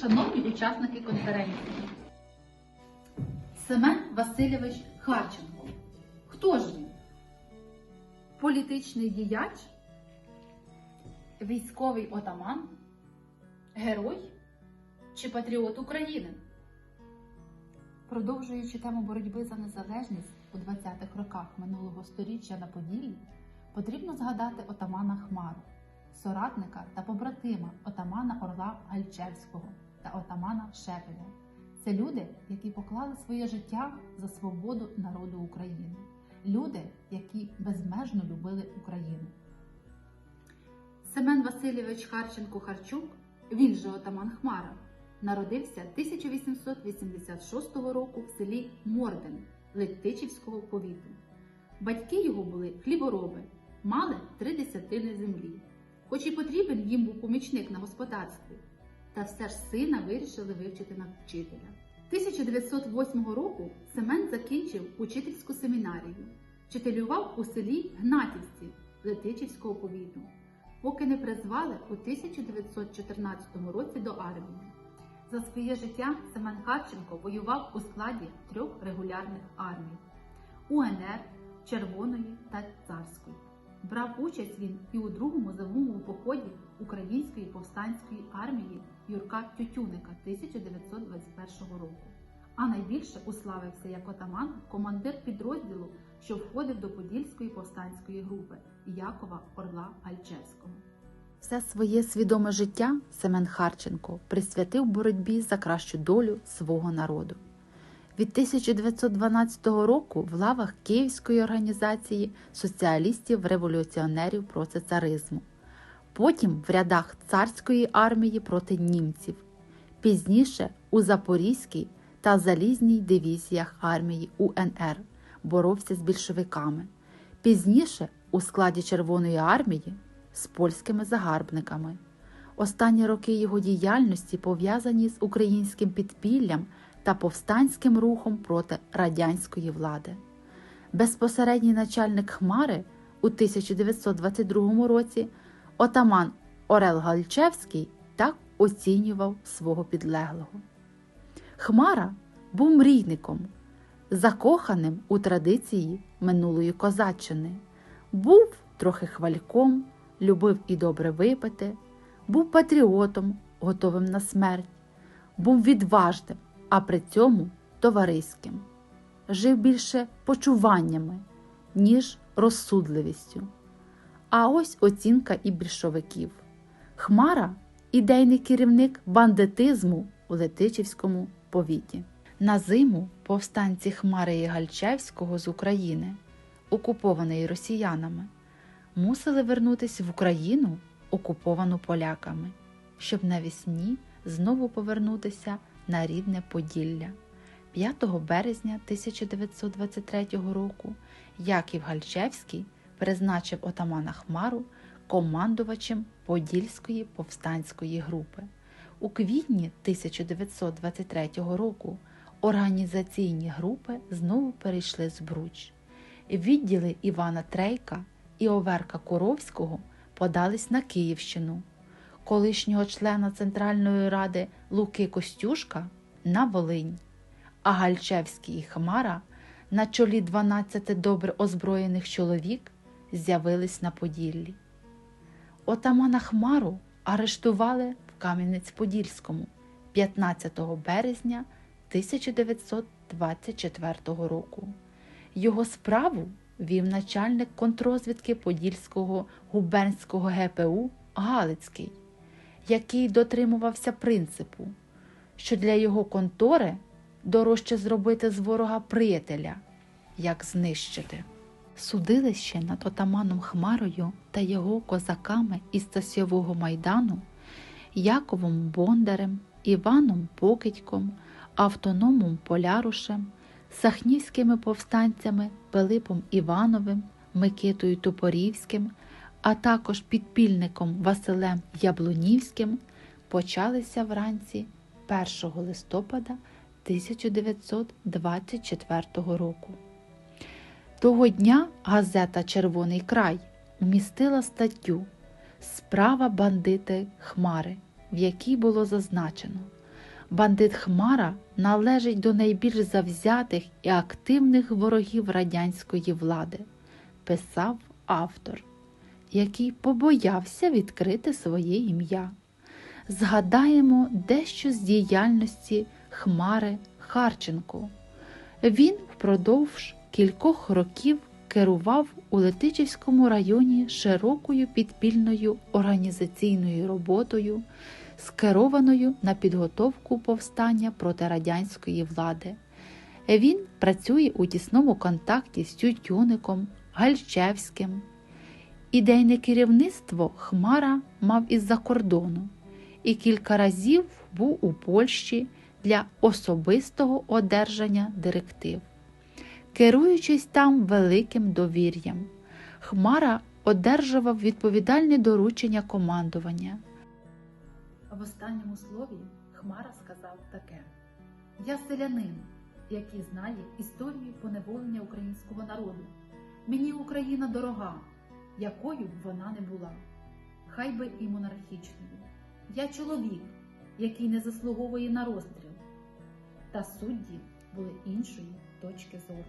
шановні учасники конференції. Семен Васильович Харченко. Хто ж він? Політичний діяч, військовий отаман, герой чи патріот України? Продовжуючи тему боротьби за незалежність у 20-х роках минулого століття на Поділлі, потрібно згадати отамана Хмару, соратника та побратима отамана Орла Гальчевського та отамана Шепеля. Це люди, які поклали своє життя за свободу народу України, люди, які безмежно любили Україну. Семен Васильович Харченко Харчук, він же отаман Хмара, народився 1886 року в селі Морден Летичівського повіту. Батьки його були хлібороби, мали три десятини землі. Хоч і потрібен їм був помічник на господарстві, та все ж сина вирішили вивчити на вчителя. 1908 року Семен закінчив учительську семінарію, вчителював у селі Гнатівці Летичівського повіту, поки не призвали у 1914 році до армії. За своє життя Семен Харченко воював у складі трьох регулярних армій УНР, Червоної та Царської. Брав участь він і у другому зимовому поході Української повстанської армії Юрка Тютюника 1921 року. А найбільше уславився як отаман командир підрозділу, що входив до Подільської повстанської групи Якова Орла Гальчевського. Все своє свідоме життя Семен Харченко присвятив боротьбі за кращу долю свого народу. Від 1912 року в лавах Київської організації соціалістів-революціонерів проти царизму, потім в рядах царської армії проти німців, пізніше у Запорізькій та Залізній дивізіях армії УНР боровся з більшовиками, пізніше у складі Червоної армії з польськими загарбниками. Останні роки його діяльності пов'язані з українським підпіллям та повстанським рухом проти радянської влади. Безпосередній начальник Хмари у 1922 році отаман Орел Гальчевський так оцінював свого підлеглого. Хмара був мрійником, закоханим у традиції минулої козаччини, був трохи хвальком, любив і добре випити, був патріотом, готовим на смерть, був відважним, а при цьому товариським, жив більше почуваннями, ніж розсудливістю. А ось оцінка і більшовиків. Хмара ідейний керівник бандитизму у Летичівському повіті. На зиму повстанці Хмари і Гальчевського з України, окупованої росіянами, мусили вернутися в Україну, окуповану поляками, щоб навесні знову повернутися на рідне Поділля. 5 березня 1923 року Яків Гальчевський призначив отамана Хмару командувачем Подільської повстанської групи. У квітні 1923 року організаційні групи знову перейшли з Бруч. Відділи Івана Трейка і Оверка Куровського подались на Київщину, колишнього члена Центральної ради Луки Костюшка на Волинь, а Гальчевський і Хмара на чолі 12 добре озброєних чоловік з'явились на Поділлі. Отамана Хмару арештували в Кам'янець-Подільському 15 березня 1924 року. Його справу вів начальник контрозвідки Подільського губернського ГПУ Галицький, який дотримувався принципу, що для його контори дорожче зробити з ворога приятеля, як знищити. Судилище над отаманом Хмарою та його козаками із Стасьового майдану, Яковом Бондарем, Іваном Покидьком, автономом Полярушем, сахнівськими повстанцями Пилипом Івановим, Микитою Топорівським, а також підпільником Василем Яблунівським почалися вранці 1 листопада 1924 року. Того дня газета Червоний край вмістила статтю Справа бандити Хмари, в якій було зазначено, Бандит Хмара належить до найбільш завзятих і активних ворогів радянської влади, писав автор, який побоявся відкрити своє ім'я. Згадаємо дещо з діяльності Хмари Харченко. Він впродовж кількох років керував у Летичівському районі широкою підпільною організаційною роботою, скерованою на підготовку повстання проти радянської влади. Він працює у тісному контакті з Тютюником, Гальчевським. Ідейне керівництво Хмара мав із-за кордону і кілька разів був у Польщі для особистого одержання директив. Керуючись там великим довір'ям, Хмара одержував відповідальне доручення командування. В останньому слові Хмара сказав таке: Я селянин, який знає історію поневолення українського народу. Мені Україна дорога, якою б вона не була, хай би і монархічною. Я чоловік, який не заслуговує на розстріл. Та судді були іншої точки зору.